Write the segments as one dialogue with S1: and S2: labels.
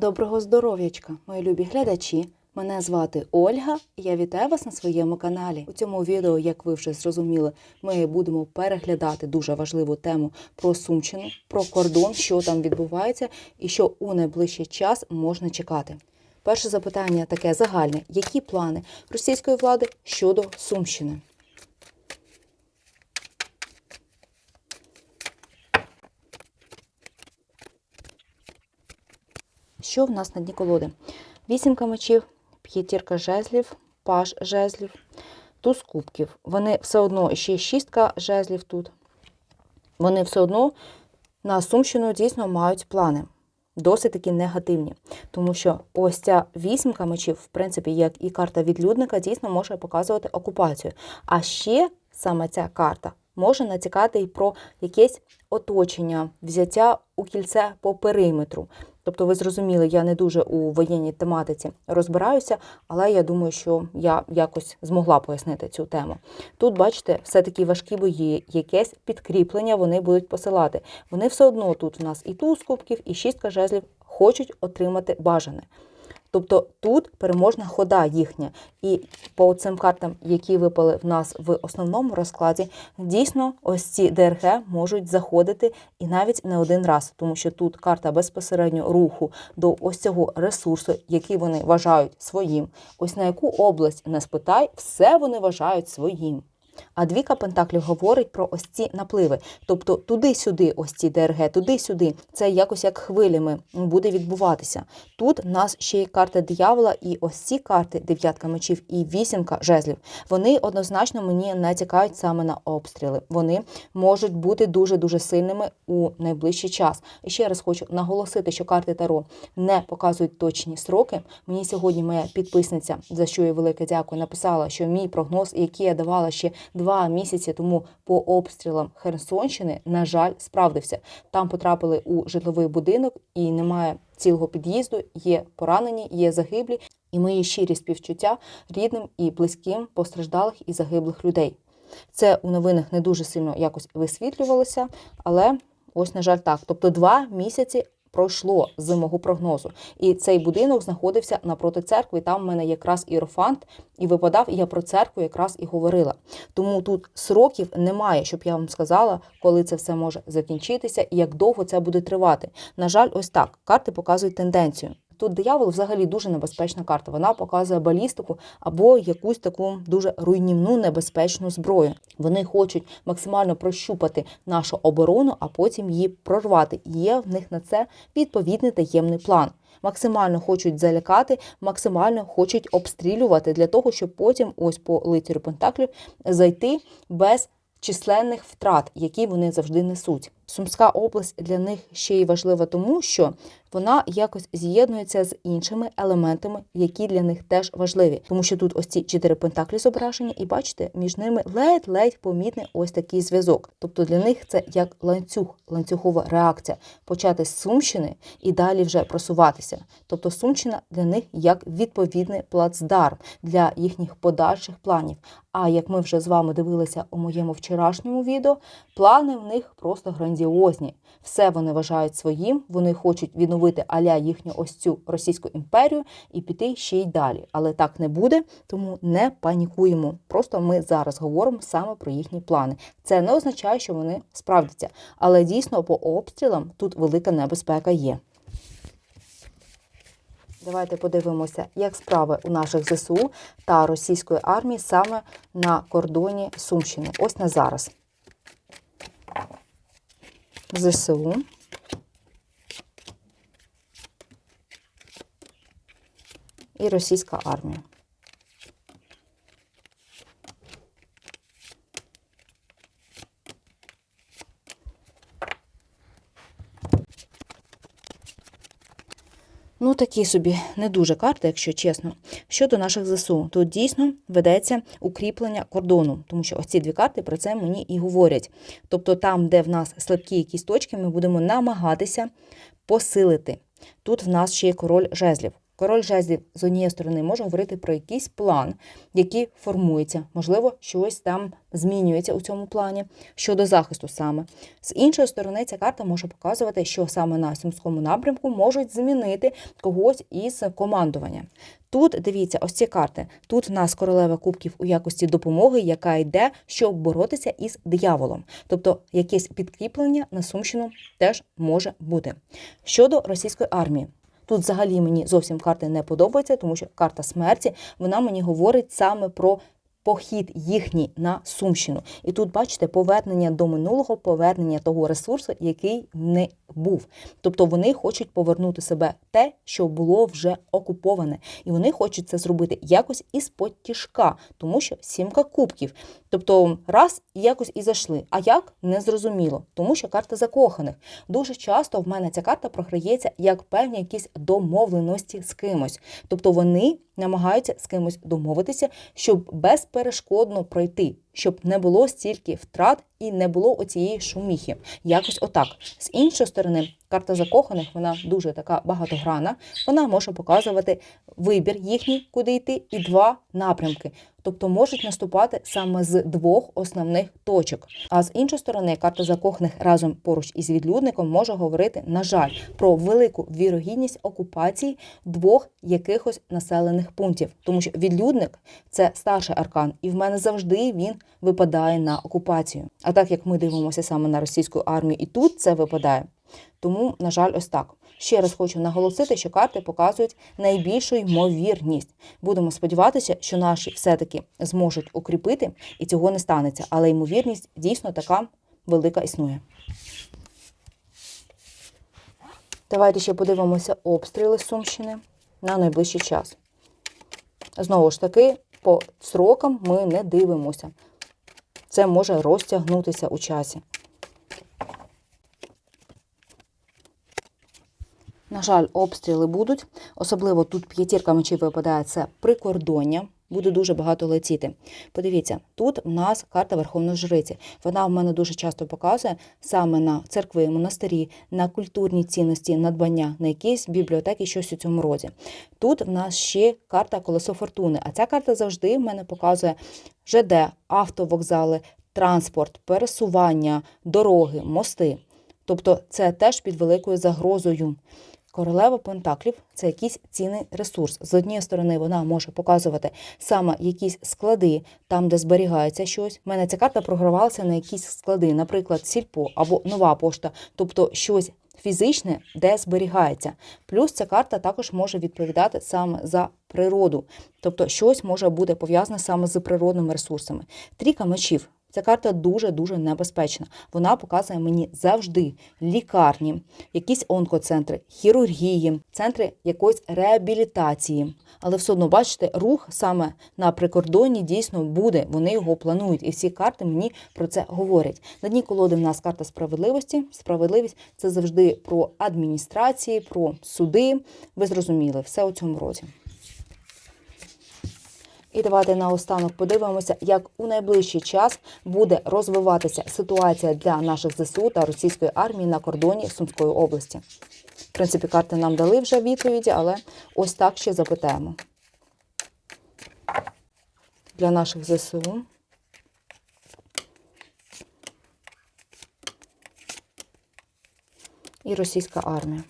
S1: Доброго здоров'ячка, мої любі глядачі. Мене звати Ольга, і я вітаю вас на своєму каналі. У цьому відео, як ви вже зрозуміли, ми будемо переглядати дуже важливу тему про Сумщину, про кордон, що там відбувається, і що у найближчий час можна чекати. Перше запитання таке загальне: які плани російської влади щодо Сумщини? Що в нас на дні колоди? Вісімка мечів, п'ятірка жезлів, паж жезлів, туз кубків. Вони все одно ще шістка жезлів тут. Вони все одно на Сумщину дійсно мають плани. Досить таки негативні. Тому що ось ця вісімка мечів, в принципі, як і карта відлюдника, дійсно може показувати окупацію. А ще саме ця карта може натякати і про якесь оточення, взяття у кільце по периметру. Тобто, ви зрозуміли, я не дуже у воєнній тематиці розбираюся, але я думаю, що я якось змогла пояснити цю тему. Тут, бачите, все-таки важкі бої, якесь підкріплення вони будуть посилати. Вони все одно тут в нас і туз кубків, і шістка жезлів хочуть отримати бажане. Тобто тут переможна хода їхня. І по цим картам, які випали в нас в основному розкладі, дійсно ось ці ДРГ можуть заходити і навіть не один раз, тому що тут карта безпосередньо руху до ось цього ресурсу, який вони вважають своїм. Ось на яку область не спитай, все вони вважають своїм. А двіка пентаклів говорить про ось ці напливи. Тобто туди-сюди, ось ці ДРГ, туди-сюди. Це якось як хвилями буде відбуватися. Тут нас ще є карта диявола, і ось ці карти, дев'ятка мечів і вісімка жезлів, вони однозначно мені натякають саме на обстріли. Вони можуть бути дуже-дуже сильними у найближчий час. І ще раз хочу наголосити, що карти Таро не показують точні сроки. Мені сьогодні моя підписниця, за що я велике дякую, написала, що мій прогноз, який я давала ще два місяці тому по обстрілам Херсонщини, на жаль, справдився. Там потрапили у житловий будинок і немає цілого під'їзду. Є поранені, є загиблі, і мої щирі співчуття рідним і близьким постраждалих і загиблих людей. Це у новинах не дуже сильно якось висвітлювалося, але ось, на жаль, так. Тобто, два місяці пройшло з мого прогнозу. І цей будинок знаходився напроти церкви. Там в мене якраз іерофант і випадав, і я про церкву якраз і говорила. Тому тут сроків немає, щоб я вам сказала, коли це все може закінчитися і як довго це буде тривати. На жаль, ось так карти показують тенденцію. Тут диявол взагалі дуже небезпечна карта. Вона показує балістику або якусь таку дуже руйнівну небезпечну зброю. Вони хочуть максимально прощупати нашу оборону, а потім її прорвати. Є в них на це відповідний таємний план. Максимально хочуть залякати, максимально хочуть обстрілювати для того, щоб потім, ось по лицарю Пентаклів, зайти без численних втрат, які вони завжди несуть. Сумська область для них ще й важлива, тому що вона якось з'єднується з іншими елементами, які для них теж важливі. Тому що тут ось ці чотири пентаклі зображені, і бачите, між ними ледь-ледь помітний ось такий зв'язок. Тобто для них це як ланцюг, ланцюгова реакція почати з Сумщини і далі вже просуватися. Тобто Сумщина для них як відповідний плацдарм для їхніх подальших планів. А як ми вже з вами дивилися у моєму вчорашньому відео, плани в них просто грандіозні. Все вони вважають своїм, вони хочуть відновити аля їхню ось цю російську імперію і піти ще й далі. Але так не буде, тому не панікуємо. Просто ми зараз говоримо саме про їхні плани. Це не означає, що вони справдяться. Але дійсно по обстрілам тут велика небезпека є. Давайте подивимося, як справи у наших ЗСУ та російської армії саме на кордоні Сумщини. Ось на зараз. ЗСУ. І російська армія. Ну, такі собі не дуже карти, якщо чесно. Щодо наших ЗСУ, тут дійсно ведеться укріплення кордону, тому що ось ці дві карти про це мені і говорять. Тобто, там, де в нас слабкі якісь точки, ми будемо намагатися посилити. Тут в нас ще є король жезлів. Король жезлів з однієї сторони може говорити про якийсь план, який формується, можливо, щось там змінюється у цьому плані щодо захисту саме. З іншої сторони, ця карта може показувати, що саме на сумському напрямку можуть змінити когось із командування. Тут дивіться, ось ці карти. Тут в нас королева кубків у якості допомоги, яка йде, щоб боротися із дияволом. Тобто якесь підкріплення на Сумщину теж може бути. Щодо російської армії. Тут взагалі мені зовсім карти не подобаються, тому що карта смерті вона мені говорить саме про похід їхній на Сумщину. І тут, бачите, повернення до минулого, повернення того ресурсу, який не був. Тобто вони хочуть повернути себе те, що було вже окуповане. І вони хочуть це зробити якось із-под тішка, тому що сімка кубків. Тобто раз і якось і зайшли. А як не зрозуміло, тому що карта закоханих. Дуже часто в мене ця карта програється як певні якісь домовленості з кимось. Тобто вони намагаються з кимось домовитися, щоб безперешкодно пройти, щоб не було стільки втрат і не було оцієї шуміхи. Якось отак. З іншої сторони, карта закоханих вона дуже така багатограна. Вона може показувати вибір їхній, куди йти, і два напрямки. Тобто можуть наступати саме з двох основних точок. А з іншої сторони, карта закоханих разом поруч із відлюдником може говорити, на жаль, про велику вірогідність окупації двох якихось населених пунктів, тому що відлюдник це старший аркан, і в мене завжди він випадає на окупацію. А так як ми дивимося саме на російську армію, і тут це випадає. Тому, на жаль, ось так. Ще раз хочу наголосити, що карти показують найбільшу ймовірність. Будемо сподіватися, що наші все-таки зможуть укріпити, і цього не станеться. Але ймовірність дійсно така велика існує. Давайте ще подивимося обстріли Сумщини на найближчий час. Знову ж таки, по срокам ми не дивимося. Це може розтягнутися у часі. Жаль, обстріли будуть. Особливо тут п'ятірка мечів випадає це прикордоння. Буде дуже багато летіти. Подивіться, тут в нас карта Верховної Жриці. Вона в мене дуже часто показує саме на церкви, монастирі, на культурні цінності, надбання, на якісь бібліотеки, щось у цьому роді. Тут в нас ще карта Колесо Фортуни. А ця карта завжди в мене показує ЖД, автовокзали, транспорт, пересування, дороги, мости. Тобто це теж під великою загрозою. Королева Пентаклів це якийсь цінний ресурс. З однієї сторони, вона може показувати саме якісь склади, там, де зберігається щось. У мене ця карта програвалася на якісь склади, наприклад, сільпо або нова пошта, тобто щось фізичне, де зберігається. Плюс ця карта також може відповідати саме за природу, тобто щось може бути пов'язане саме з природними ресурсами. Трійка мечів. Ця карта дуже-дуже небезпечна. Вона показує мені завжди лікарні, якісь онкоцентри, хірургії, центри якоїсь реабілітації. Але все одно, бачите, рух саме на прикордонні дійсно буде. Вони його планують. І всі карти мені про це говорять. На дні колоди в нас карта справедливості. Справедливість це завжди про адміністрації, про суди. Ви зрозуміли, все у цьому році. І давайте наостанок подивимося, як у найближчий час буде розвиватися ситуація для наших ЗСУ та російської армії на кордоні Сумської області. В принципі, карти нам дали вже відповіді, але ось так ще запитаємо. Для наших ЗСУ. І російська армія.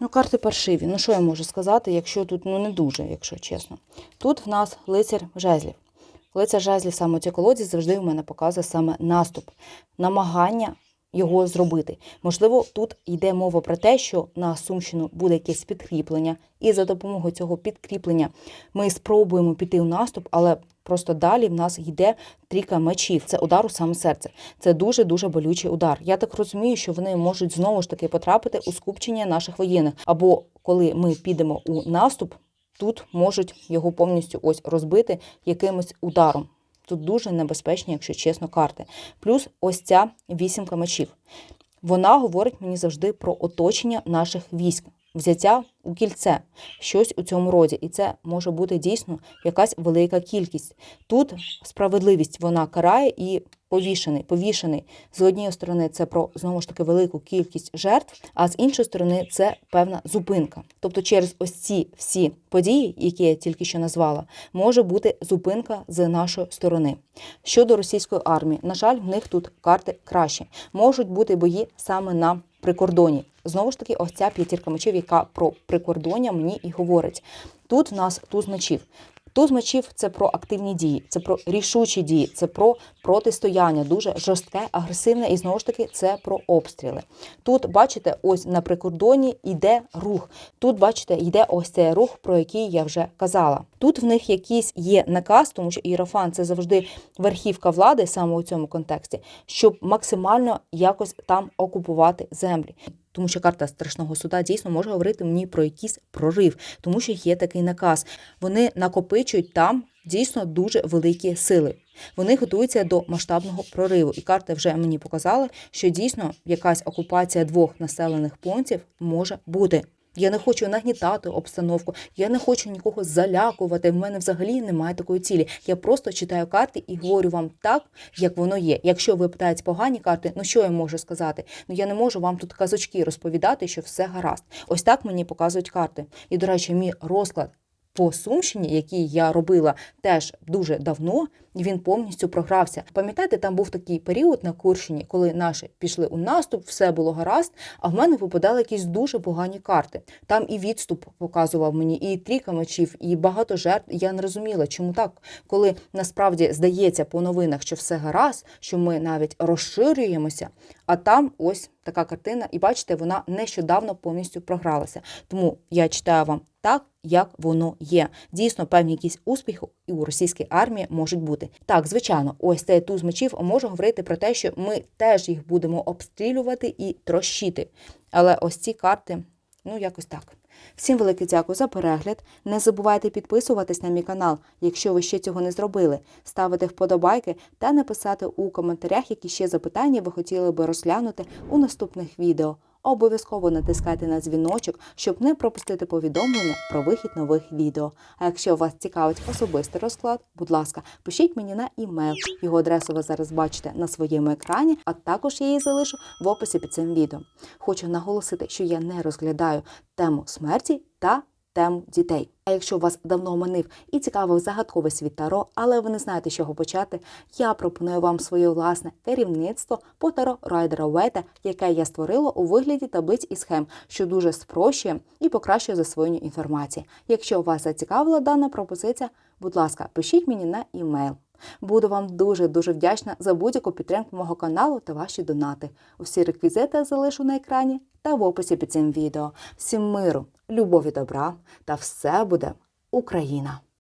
S1: Ну, карти паршиві. Ну, що я можу сказати, якщо тут ну не дуже, якщо чесно. Тут в нас лицар жезлів. Лицар жезлів саме у цій колоді завжди в мене показує саме наступ, намагання його зробити. Можливо, тут йде мова про те, що на Сумщину буде якесь підкріплення, і за допомогою цього підкріплення ми спробуємо піти у наступ, але просто далі в нас йде трійка мечів. Це удар у саме серце. Це дуже дуже болючий удар. Я так розумію, що вони можуть знову ж таки потрапити у скупчення наших воєнних. Або коли ми підемо у наступ, тут можуть його повністю ось розбити якимось ударом. Тут дуже небезпечні, якщо чесно, карти. Плюс ось ця вісімка мечів. Вона говорить мені завжди про оточення наших військ, взяття у кільце, щось у цьому роді. І це може бути дійсно якась велика кількість. Тут справедливість вона карає і повішений, повішений. З однієї сторони, це про знову ж таки велику кількість жертв, а з іншої сторони, це певна зупинка. Тобто, через ось ці всі події, які я тільки що назвала, може бути зупинка з нашої сторони. Щодо російської армії, на жаль, в них тут карти кращі. Можуть бути бої саме на прикордоні. Знову ж таки, ось ця п'ятірка мечів, яка про прикордоння мені і говорить. Тут в нас туз мечів. Туз мечів це про активні дії, це про рішучі дії, це про протистояння, дуже жорстке, агресивне, і знову ж таки це про обстріли. Тут, бачите, ось на прикордоні йде рух. Тут, бачите, йде ось цей рух, про який я вже казала. Тут в них якийсь є наказ, тому що Іерофан це завжди верхівка влади саме у цьому контексті, щоб максимально якось там окупувати землі. Тому що карта страшного суда дійсно може говорити мені про якийсь прорив, тому що є такий наказ. Вони накопичують там дійсно дуже великі сили. Вони готуються до масштабного прориву, і карти вже мені показали, що дійсно якась окупація двох населених пунктів може бути. Я не хочу нагнітати обстановку, я не хочу нікого залякувати. В мене взагалі немає такої цілі. Я просто читаю карти і говорю вам так, як воно є. Якщо ви питаєте погані карти, ну що я можу сказати? Ну я не можу вам тут казочки розповідати, що все гаразд. Ось так мені показують карти. І, до речі, мій розклад по Сумщині, який я робила теж дуже давно, він повністю програвся. Пам'ятаєте, там був такий період на Курщині, коли наші пішли у наступ, все було гаразд, а в мене випадали якісь дуже погані карти. Там і відступ показував мені, і трійка мечів, і багато жертв. Я не розуміла, чому так, коли насправді здається по новинах, що все гаразд, що ми навіть розширюємося, а там ось така картина, і бачите, вона нещодавно повністю програлася. Тому я читаю вам так, як воно є. Дійсно, певні якісь успіхи і у російській армії можуть бути. Так, звичайно, ось цей туз мечів може говорити про те, що ми теж їх будемо обстрілювати і трощити. Але ось ці карти, ну якось так. Всім велике дякую за перегляд. Не забувайте підписуватись на мій канал, якщо ви ще цього не зробили, ставити вподобайки та написати у коментарях, які ще запитання ви хотіли би розглянути у наступних відео. Обов'язково натискайте на дзвіночок, щоб не пропустити повідомлення про вихід нових відео. А якщо вас цікавить особистий розклад, будь ласка, пишіть мені на імейл. Його адресу ви зараз бачите на своєму екрані, а також я її залишу в описі під цим відео. Хочу наголосити, що я не розглядаю тему смерті та тему дітей. А якщо вас давно манив і цікавив загадковий світ Таро, але ви не знаєте, з чого почати, я пропоную вам своє власне керівництво по Таро Райдера Вета, яке я створила у вигляді таблиць і схем, що дуже спрощує і покращує засвоєння інформації. Якщо вас зацікавила дана пропозиція, будь ласка, пишіть мені на імейл. Буду вам дуже дуже вдячна за будь-яку підтримку мого каналу та ваші донати. Усі реквізити залишу на екрані та в описі під цим відео. Всім миру, любові, добра та все буде Україна!